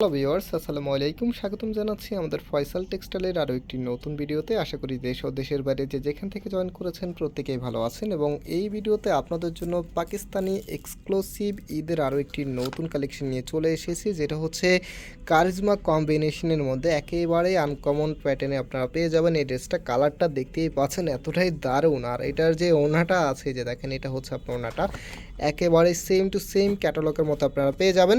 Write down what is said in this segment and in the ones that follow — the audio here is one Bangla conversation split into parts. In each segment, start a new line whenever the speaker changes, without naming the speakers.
হ্যালো ভিওয়ার্স আসসালামু আলাইকুম। স্বাগতম জানাচ্ছি আমাদের ফয়সাল টেক্সটাইলের আরও একটি নতুন ভিডিওতে। আশা করি দেশ ও দেশের বাইরে যে যেখান থেকে জয়েন করেছেন প্রত্যেকেই ভালো আছেন এবং এই ভিডিওতে আপনাদের জন্য পাকিস্তানি এক্সক্লুসিভ ঈদের আরও একটি নতুন কালেকশন নিয়ে চলে এসেছি, যেটা হচ্ছে কারিজমা কম্বিনেশনের মধ্যে একেবারে আনকমন প্যাটার্নে আপনারা পেয়ে যাবেন। এই ড্রেসটা কালারটা দেখতেই পাচ্ছেন, এতটাই দারুণ। আর এটার যে ওনাটা আছে যে দেখেন, এটা হচ্ছে আপনার ওনাটা। একেবারে সেম টু সেম ক্যাটালগের মতো আপনারা পেয়ে যাবেন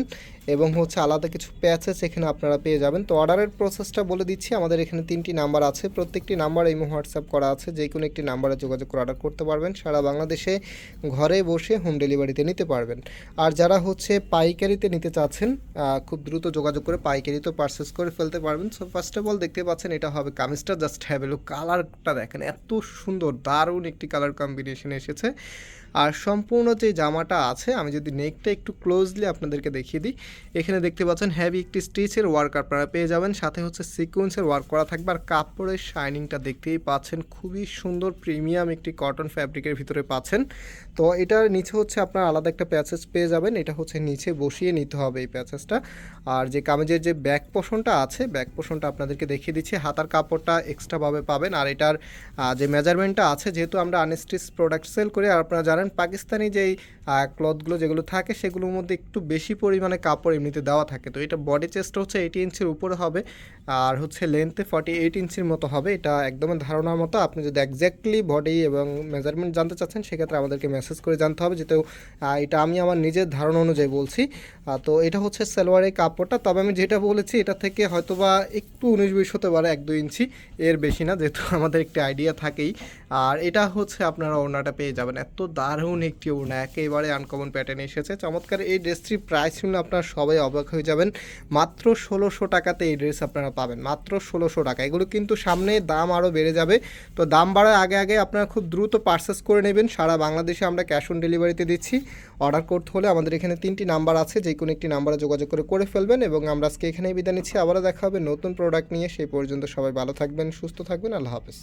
এবং হচ্ছে আলাদা কিছু প্যাচেস সেখানে আপনারা পেয়ে যাবেন। তো অর্ডারের প্রসেসটা বলে দিচ্ছি, আমাদের এখানে তিনটি নাম্বার আছে। প্রত্যেকটি নাম্বার এই হোয়াটসঅ্যাপ করা আছে যে কোনো একটি নাম্বারে যোগাযোগ করে অর্ডার করতে পারবেন। সারা বাংলাদেশে ঘরে বসে হোম ডেলিভারিতে নিতে পারবেন। আর যারা হচ্ছে পাইকারিতে নিতে চাচ্ছেন খুব দ্রুত যোগাযোগ করে পাইকারি তো পারচেস করে ফেলতে পারবেন। সো ফার্স্ট অফ অল দেখতে পাচ্ছেন, এটা হবে কামিজটা। জাস্ট হ্যাভেলো কালারটা দেখেন, এত সুন্দর, দারুণ একটি কালার কম্বিনেশন এসেছে। আর সম্পূর্ণ যে জামাটা আছে, আমি যদি নেকটা একটু ক্লোজলি আপনাদেরকে দেখিয়ে দিই, এখানে দেখতে পাচ্ছেন হ্যাভি একটি স্টিচের ওয়ার্ক আপনারা পেয়ে যাবেন, সাথে হচ্ছে সিকোয়েন্সের ওয়ার্ক করা থাকবে, আর কাপড়ের শাইনিংটা দেখতেই পাচ্ছেন, খুবই সুন্দর প্রিমিয়াম একটি কটন ফ্যাব্রিকের ভিতরে পাচ্ছেন। তো এটার নিচে হচ্ছে আপনার আলাদা একটা প্যাচেস পেয়ে যাবেন, এটা হচ্ছে নিচে বসিয়ে নিতে হবে এই প্যাচেসটা আর যে কামিজের যে ব্যাক পোষণটা আছে ব্যাক পোষণটা আপনাদেরকে দেখিয়ে দিচ্ছি, হাতার কাপড়টা এক্সট্রাভাবে পাবেন। আর এটার যে মেজারমেন্টটা আছে, যেহেতু আমরা আনস্টিচ প্রোডাক্ট সেল করি, আর আপনারা জানেন পাকিস্তানি যেই ক্লথগুলো যেগুলো থাকে, সেগুলোর মধ্যে একটু বেশি পরিমাণে কাপড় এমনিতে দেওয়া থাকে। তো এটা বডি চেস্ট হচ্ছে এইটি ইঞ্চির উপরে হবে, আর হচ্ছে লেন্থে ফর্টি এইট ইঞ্চির মতো হবে। এটা একদমই ধারণার মতো। আপনি যদি একজ্যাক্টলি বডি এবং মেজারমেন্ট জানতে চাচ্ছেন, সেক্ষেত্রে আমাদেরকে মেসেজ করে জানতে হবে। যেহেতু এটা আমি আমার নিজের ধারণা অনুযায়ী বলছি। তো এটা হচ্ছে সালোয়ারের কাপড়টা। তবে আমি যেটা বলেছি, এটা থেকে হয়তো বা একটু উনিশ বিশ হতে পারে, এক দুই ইঞ্চি। এর বেশি না, যেহেতু আমাদের একটি আইডিয়া থাকেই। আর এটা হচ্ছে আপনারা ওড়নাটা পেয়ে যাবেন। এত দারুণ একটি ওড়না। একেবারে আনকমন প্যাটার্ন এসেছে। চমৎকার এই ড্রেসটির প্রাইস শুনলে আপনারা সবাই অবাক হয়ে যাবেন। মাত্র ষোলোশো টাকাতে এই ড্রেস আপনারা পাবেন। মাত্র ষোলোশো টাকা। এগুলো কিন্তু সামনে দাম আরও বেড়ে যাবে। তো দাম বাড়ার আগে আগে আপনারা খুব দ্রুত পারচেস করে নেবেন। সারা বাংলাদেশে আমরা ক্যাশ অন ডেলিভারিতে দিচ্ছি। অর্ডার করতে হলে আমাদের এখানে তিনটি নাম্বার আছে। যে কোনো একটি নাম্বারে যোগাযোগ করে করে ফেলবেন এবং আমরা আজকে এখানেই বিদায় নিচ্ছি। আবারও দেখা হবে নতুন প্রোডাক্ট নিয়ে। সেই পর্যন্ত সবাই ভালো থাকবেন, সুস্থ থাকবেন। আল্লাহ হাফেজ।